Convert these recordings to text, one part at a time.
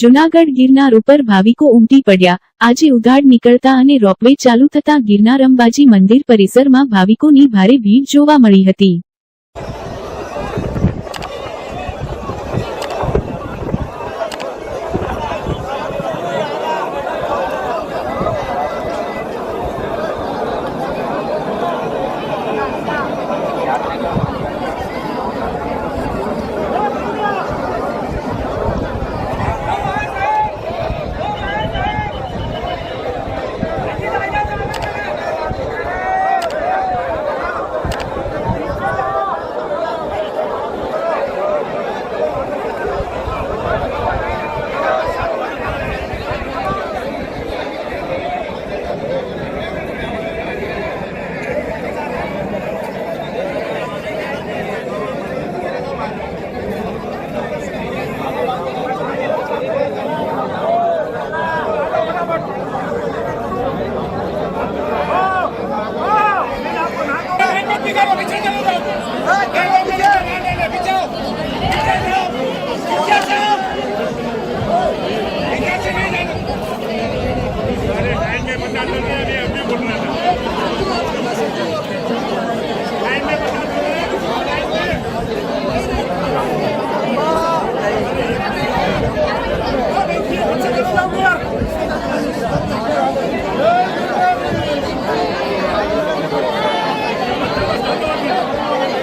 જુનાગઢ ગિરનાર ઉપર ભાવિકો ઉમટી પડ્યા. આજે ઉઘાડ નીકળતા અને રોપવે ચાલુ થતા ગિરનાર અંબાજી મંદિર પરિસરમાં ભાવિકોની ભારે ભીડ જોવા મળી હતી.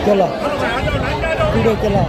কেলা কুড়ে কেলা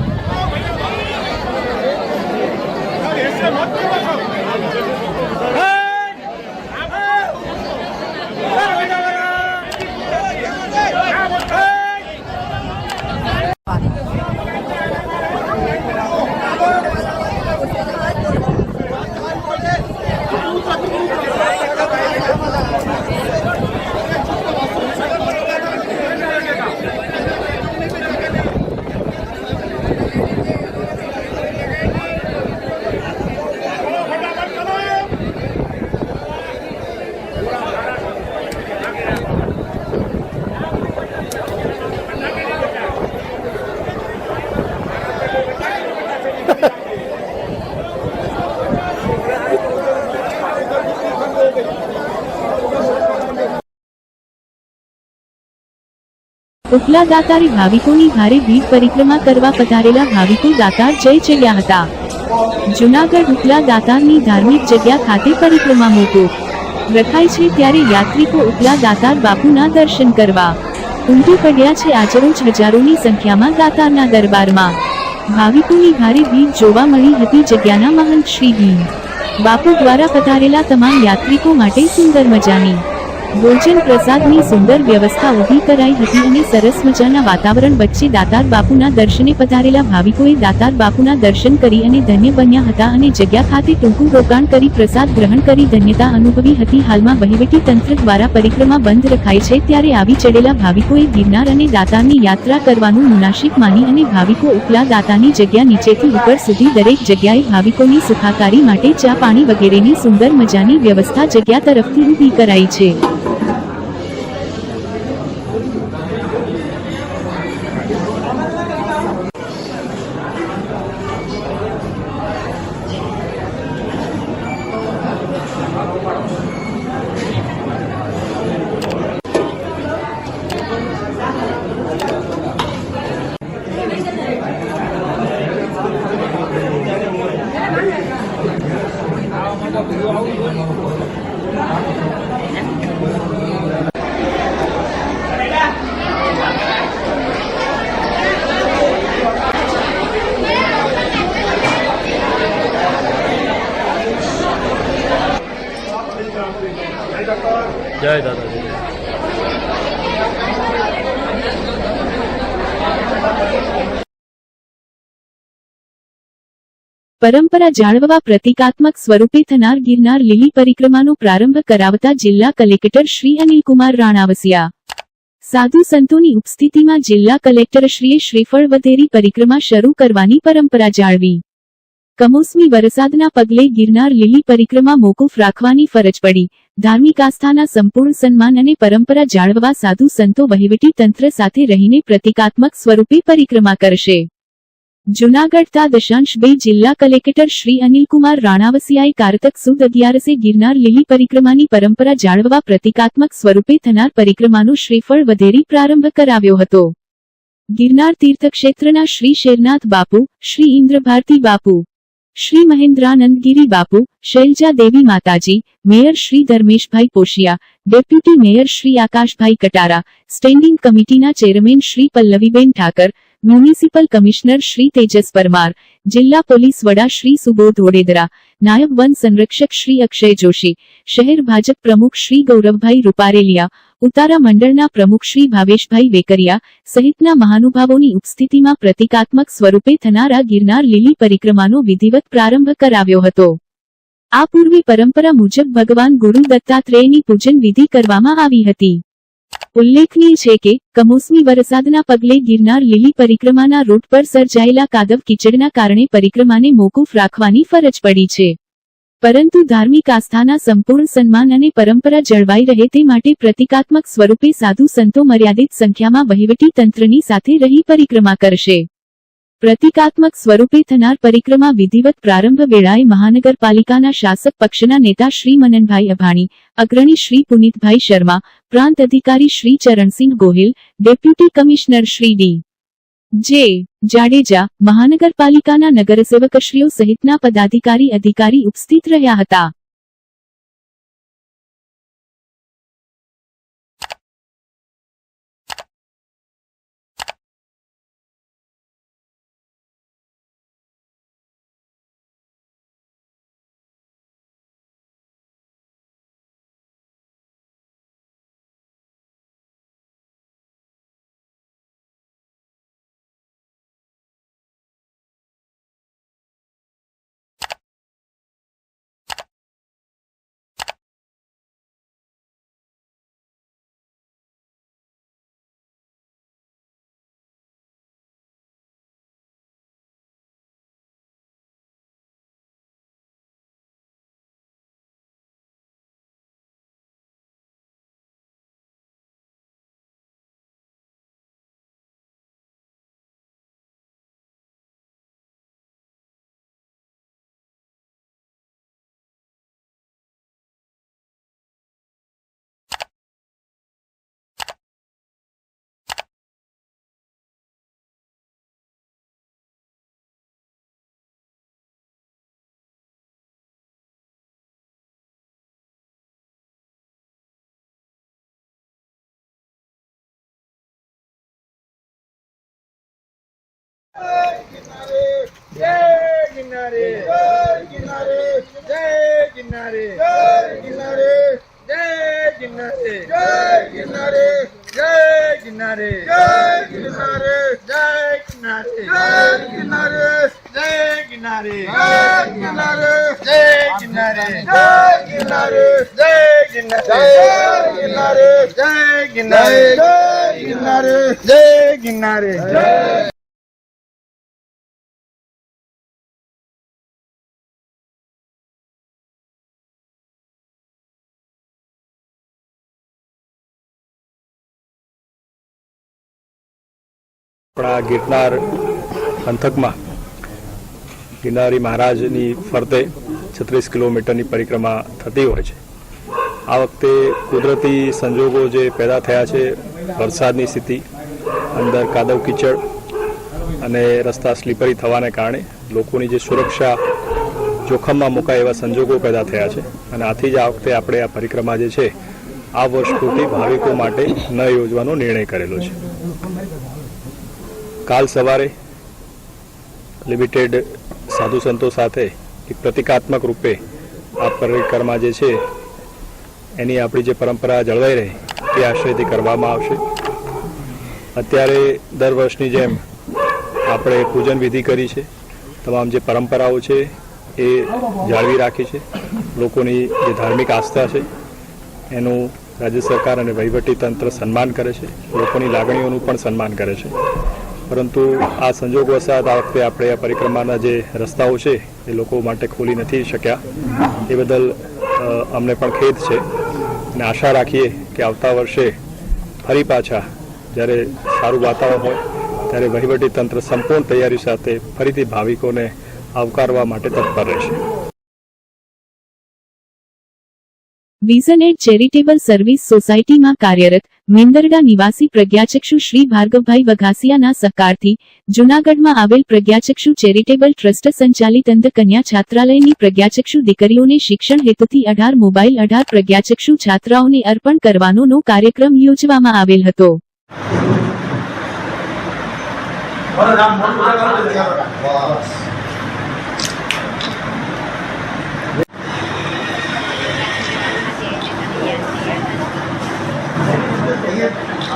ઉપલા દાતારી ભાવિકોની ભારે ભીડ પરિક્રમા કરવા પધારેલા ભાવિકો દાતાર જય ચડ્યા હતા. જુનાગઢ ઉપલા દાતારની ધાર્મિક જગ્યા ખાતે પરિક્રમા મોટો રખાય છે ત્યારે યાત્રિકો ઉપલા દાતાર બાપુના દર્શન કરવા. ઉમટી પડ્યા છે આજરોજ હજારોની સંખ્યામાં દાતારના દરબારમાં. ભાવિકોની ભારે ભીડ જોવા મળી હતી જગ્યાના મહંત શ્રી બાપુ દ્વારા પધારેલા તમામ યાત્રિકો માટે સુંદર મજાની ભોજન પ્રસાદની સુંદર વ્યવસ્થા ઊભી કરાઈ હતી અને સરસ મજાના વાતાવરણ વચ્ચે દાતાર બાપુના દર્શને પધારેલા ભાવિકોએ દાતાર બાપુના દર્શન કરી અને ધન્ય બન્યા હતા અને જગ્યા ખાતે ટૂંકું રોકાણ કરી પ્રસાદ ગ્રહણ કરી ધન્યતા અનુભવી હતી. હાલમાં વહીવટી તંત્ર દ્વારા પરિક્રમા બંધ રખાઈ છે ત્યારે આવી ચડેલા ભાવિકોએ ગિરનાર અને દાતારની યાત્રા કરવાનું મુનાશિક માની અને ભાવિકો ઉપલા દાતાની જગ્યા નીચેથી ઉપર સુધી દરેક જગ્યાએ ભાવિકોની સુખાકારી માટે ચા પાણી વગેરેની સુંદર મજાની વ્યવસ્થા જગ્યા તરફથી ઊભી કરાઈ છે. પરંપરા જાળવવા પ્રતિકાત્મક સ્વરૂપે થનાર ગિરનાર લીલી પરિક્રમાનો પ્રારંભ કરાવતા જિલ્લા કલેક્ટર શ્રી અનિલકુમાર રાણાવસિયા. સાધુ સંતોની ઉપસ્થિતિમાં જિલ્લા કલેક્ટરશ્રીએ શ્રીફળ વધેરી પરિક્રમા શરૂ કરવાની પરંપરા જાળવી. કમોસમી વરસાદના પગલે ગિરનાર લીલી પરિક્રમા મોકૂફ રાખવાની ફરજ પડી. ધાર્મિક આસ્થાના સંપૂર્ણ સન્માન અને પરંપરા જાળવવા સાધુ સંતો વહીવટી તંત્ર સાથે રહીને પ્રતિકાત્મક સ્વરૂપે પરિક્રમા કરશે. જુનાગઢ દશાંશ બે જિલ્લા કલેક્ટર શ્રી અનિલકુમાર રાણાવસિયાએ કારતક સુદ અગિયારસે ગિરનાર લીલી પરિક્રમાની પરંપરા જાળવવા પ્રતિકાત્મક સ્વરૂપે થનાર પરિક્રમાનું શ્રીફળ વધેરી પ્રારંભ કરાવ્યો હતો. ગિરનાર તીર્થક્ષેત્રના શ્રી શેરનાથ બાપુ, શ્રી ઇન્દ્રભારતી બાપુ, Shri મહેન્દ્રાનંદગીરી Bapu, Shailaja Devi Mataji, mayor Shri Dharmeshbhai Poshiya, deputy mayor Shri Akashbhai Katara, standing કમિટીના chairman Shri Pallaviben Thakar municipal commissioner Shri Tejas Parmar, જિલ્લા પોલીસ વડા શ્રી સુબોધ વડેદરા, નાયબ વન સંરક્ષક શ્રી અક્ષય જોશી, શહેર ભાજપ પ્રમુખ શ્રી ગૌરવભાઈ રૂપારેલિયા, ઉતારા મંડળના પ્રમુખ શ્રી ભાવેશભાઈ વેકરિયા સહિતના મહાનુભાવોની ઉપસ્થિતિમાં પ્રતિકાત્મક સ્વરૂપે થનારા ગિરનાર લીલી પરિક્રમાનો વિધિવત પ્રારંભ કરાવ્યો હતો. આ પૂર્વે પરંપરા મુજબ ભગવાન ગુરુ દત્તાત્રેયની પૂજન વિધિ કરવામાં આવી હતી. ઉલ્લેખનીય છે કે, કમોસમી વરસાદના પગલે ગિરનાર લીલી પરિક્રમાના રૂટ પર સર્જાયેલા કાદવ કીચડના કારણે પરિક્રમાને મોકૂફ રાખવાની ફરજ પડી છે. પરંતુ ધાર્મિક આસ્થાના સંપૂર્ણ સન્માન અને પરંપરા જળવાઈ રહે તે માટે પ્રતિકાત્મક સ્વરૂપે સાધુ સંતો મર્યાદિત સંખ્યામાં વહીવટી તંત્રની સાથે રહી પરિક્રમા કરશે. પ્રતિકાત્મક સ્વરૂપે થનાર પરિક્રમા વિધિવત પ્રારંભ વેળાએ મહાનગરપાલિકાના શાસક પક્ષના નેતા શ્રી મનનભાઈ અભાણી, અગ્રણી શ્રી પુનિતભાઈ શર્મા, પ્રાંત અધિકારી Shri Charansinh Gohil, deputy commissioner Shri D. J. Jadeja, મહાનગરપાલિકાના નગરસેવકશ્રીઓ સહિતના પદાધિકારી અધિકારી ઉપસ્થિત રહ્યા હતા. Jai Ginnare, Jai Ginnare, Jai Ginnare, Jai Ginnare, Jai આપણા ગિરનાર પંથકમાં ગિરનારી મહારાજની ફરતે છત્રીસ કિલોમીટરની પરિક્રમા થતી હોય છે. આ વખતે કુદરતી સંજોગો જે પેદા થયા છે, વરસાદની સ્થિતિ, અંદર કાદવ કીચડ અને રસ્તા સ્લીપરી થવાને કારણે લોકોની જે સુરક્ષા જોખમમાં મુકાય એવા સંજોગો પેદા થયા છે. અને આથી જ આ વખતે આપણે આ પરિક્રમા જે છે, આ વર્ષ પૂરતી ભાવિકો માટે ન યોજવાનો નિર્ણય કરેલો છે. કાલ સવારે લિમિટેડ સાધુ સંતો સાથે એક પ્રતિકાત્મક રૂપે આ પરિક્રમા જે છે, એની આપણી જે પરંપરા જળવાઈ રહે, તે આશ્રયથી કરવામાં આવશે. અત્યારે દર વર્ષની જેમ આપણે પૂજન વિધિ કરી છે. તમામ જે પરંપરાઓ છે, એ જાળવી રાખી છે. લોકોની જે ધાર્મિક આસ્થા છે, એનું રાજ્ય સરકાર અને વહીવટી તંત્ર સન્માન કરે છે. લોકોની લાગણીઓનું પણ સન્માન કરે છે. પરંતુ આ સંજોગવશાત આ વખતે આપણે આ પરિક્રમાના જે રસ્તાઓ છે, એ લોકો માટે ખોલી નથી શક્યા. એ બદલ અમને પણ ખેદ છે. અને આશા રાખીએ કે આવતા વર્ષે ફરી પાછા જ્યારે સારું વાતાવરણ હોય, ત્યારે વહીવટી તંત્ર સંપૂર્ણ તૈયારી સાથે ફરીથી ભાવિકોને આવકારવા માટે તત્પર રહેશે. વિઝન એડ ચેરિટેબલ સર્વિસ સોસાયટીમાં કાર્યરત મેંદરડા નિવાસી પ્રજ્ઞાચક્ષુ શ્રી ભાર્ગવભાઈ વઘાસિયાના સહકારથી જૂનાગઢમાં આવેલ પ્રજ્ઞાચક્ષુ ચેરિટેબલ ટ્રસ્ટ સંચાલિત અંધકન્યા છાત્રાલયની પ્રજ્ઞાચક્ષુ દીકરીઓને શિક્ષણ હેતુથી અઢાર મોબાઈલ, અઢાર પ્રજ્ઞાચક્ષુ છાત્રાઓને અર્પણ કરવાનો કાર્યક્રમ યોજવામાં આવેલ હતો.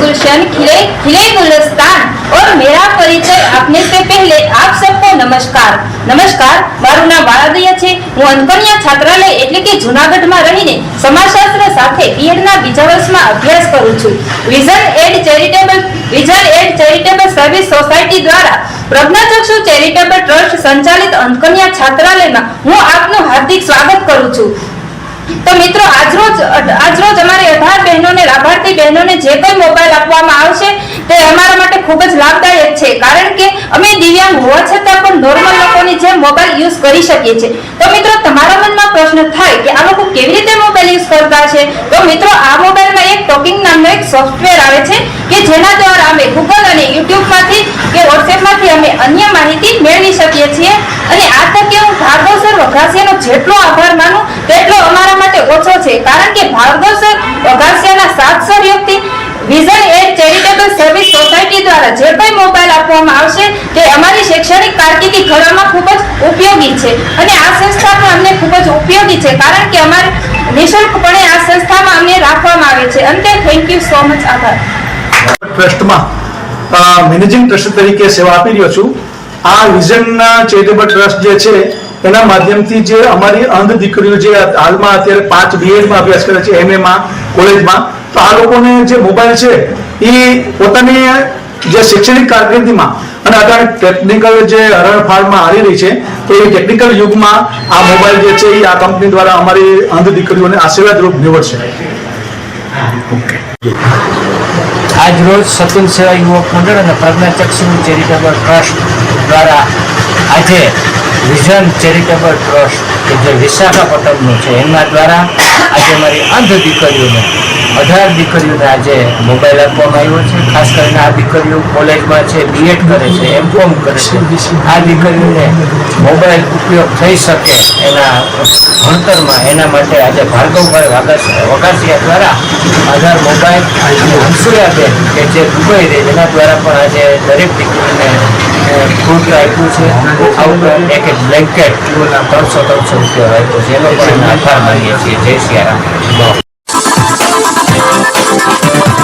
गुलशन खिले खिले गुलस्तान. और मेरा परिचय આપને से पहले આપ सबको નમસ્કાર નમસ્કાર મારું નામ વાળાદયા છે હું અનકન્યા છાત્રાલય એટલે કે જૂનાગઢમાં રહીને સમાજશાસ્ત્ર સાથે બીએડ ના બીજા વર્ષમાં અભ્યાસ કરું છું vision aid charitable vision aid charitable service society દ્વારા પ્રજ્ઞાચક્ષુ ચેરિટેબલ ટ્રસ્ટ સંચાલિત અનકન્યા છાત્રાલયમાં હું આપનું હાર્દિક સ્વાગત કરું છું તો મિત્રો આજરોજ આજરોજ અમારી અઢાર બહેનોને લાભાર્થી બહેનોને જે કોઈ મોબાઈલ આપવામાં આવશે તે અમારા માટે ખૂબ જ લાભદાયક છે. કારણ કે અમે દિવ્યાંગ હોવા છતાં પણ નોર્મલ લોકોની જેમ મોબાઈલ યુઝ કરી શકીએ છીએ. તો મિત્રો, તમારા મનમાં પ્રશ્ન થાય કે આ લોકો કેવી રીતે મોબાઈલ યુઝ કરતા છે તો મિત્રો, આ મોબાઈલમાં એક ટોકિંગ નામનો એક સોફ્ટવેર આવે છે કે જેના દ્વારા અમે ગૂગલ અને યુટ્યુબમાંથી કે વોટ્સએપમાંથી અમે અન્ય માહિતી મેળવી શકીએ છીએ. અને આ તકે હું ભાર્ગવ સર વઘાસિયાનો જેટલો આભાર માનું, તેટલો અમારા માટે ઓછો છે. કારણ કે ભાર્ગવ સર વઘાસિયાના સાત સહયોગથી vision aid charitable service society દ્વારા જે કોઈ મોબાઈલ આપવામાં આવશે, તે અમારી શૈક્ષણિક કારકિર્દી ઘડવામાં ખૂબ જ ઉપયોગી છે. અને આ સંસ્થા પણ અમને ખૂબ જ ઉપયોગી છે, કારણ કે અમારે નિઃશુલ્કપણે આ સંસ્થામાં અમને રાખવામાં આવે છે. અંતે થેન્ક યુ સો મચ આભાર. ટ્રસ્ટમાં મેનેજિંગ ટ્રસ્ટ તરીકે સેવા આપી રહ્યો છું. આ વિઝનના ચેરિટેબલ ટ્રસ્ટ જે છે, એના માધ્યમથી જે અમારી અંધ દીકરીઓ જે હાલમાં અત્યારે પાંચ બીએડમાં અભ્યાસ કરે છે એમએમાં કોલેજમાં તો આ લોકોને જે મોબાઈલ છે એ પોતાની જે શૈક્ષણિક કારકિર્દીમાં અને અત્યારે ટેકનિકલ જે હરણફાળમાં આવી રહી છે, તો એ ટેકનિકલ યુગમાં આ મોબાઈલ જે છે એ આ કંપની દ્વારા અમારી અંધ દીકરીઓને આશીર્વાદરૂપ નીવડશે. આજ રોજ સતુલ સેવા યુવક મંડળ અને પ્રજ્ઞાચક્ષુ ચેરિટેબલ ટ્રસ્ટ દ્વારા આજે વિઝન ચેરિટેબલ ટ્રસ્ટ, કે જે વિશાખાપટ્ટનમનું છે, એમના દ્વારા આજે મારી અંધ દીકરીઓને અઢાર દીકરીઓને આજે મોબાઈલ આપવામાં આવ્યો છે. ખાસ કરીને આ દીકરીઓ કોલેજમાં છે બીએડ કરે છે એમ કોમ કરે છે. આ દીકરીઓને મોબાઈલ ઉપયોગ થઈ શકે એના ભણતરમાં, એના માટે આજે ભાર્ગવભાઈ વાઘાસ, વઘાસિયા દ્વારા આધાર મોબાઈલ અને હંસુયાબેન કે જે દુબઈ રહે, એના દ્વારા પણ આજે દરેક દીકરીને ફૂડ આપ્યું છે. આ ઉપરાંત એક એક બ્લેન્કેટ ત્રણસો ત્રણસો રૂપિયા આપ્યો છે. એનો પણ આભાર માનીએ છીએ. જય સિયારામ. Thank you.